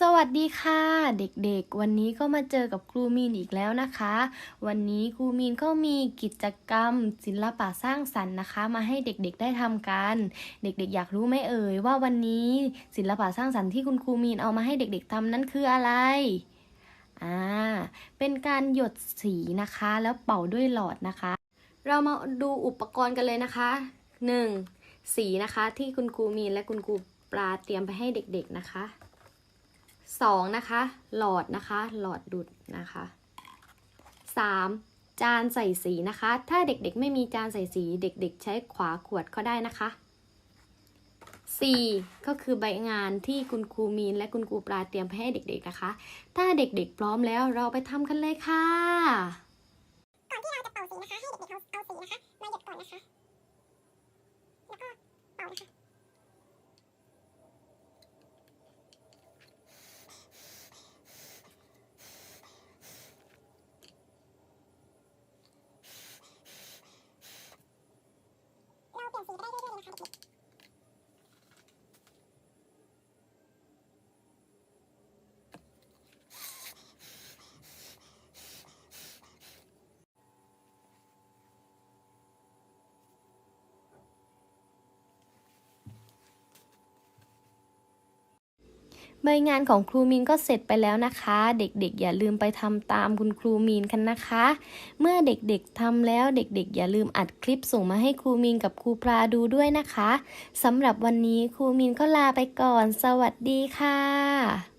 สวัสดีค่ะ เด็กๆ วันนี้ก็มาเจอกับครูมีนอีกแล้วนะคะ วันนี้ครูมีนก็มีกิจกรรมศิลปะสร้างสรรค์นะคะ มาให้เด็กๆได้ทำกัน เด็กๆ อยากรู้ไหมเอ่ยว่าวันนี้ศิลปะสร้างสรรค์ที่คุณครูมีนเอามาให้เด็กๆทำนั้นคืออะไรอ่าเป็นการหยดสีนะคะ แล้วเป่าด้วยหลอดนะคะ เรามาดูอุปกรณ์กันเลยนะคะหนึ่งสีนะคะที่คุณครูมีนและคุณครูปลาเตรียมไปให้เด็กๆนะคะ สองนะคะ หลอดนะคะ หลอดดูดนะคะสามจานใส่สีนะคะ ถ้าเด็กๆไม่มีจานใส่สีเด็กๆ ใช้ขวาขวดก็ได้นะคะสี่ก็คือใบงานที่คุณครูมีนและคุณครูปลาเตรียมไปให้เด็กๆนะคะ ถ้าเด็กๆ พร้อมแล้วเราไปทำกันเลยค่ะ ก่อนที่เราจะเป่าสีนะคะ ให้เด็กๆเอาเอาสีนะคะ มาหยดก่อนนะคะ แล้วก็เป่านะคะ เราเปลี่ยนสีไปได้เรื่อยๆเลยนะคะเด็กๆ ใบงานของครูมีนก็เสร็จไปแล้วนะคะ เด็กๆ อย่าลืมไปทำตามคุณครูมีนกันนะคะ เมื่อเด็กๆทำแล้วเด็กๆ อย่าลืมอัดคลิปส่งมาให้ครูมีนกับครูปลาดูด้วยนะคะสำหรับวันนี้ครูมีนก็ลาไปก่อน สวัสดีค่ะ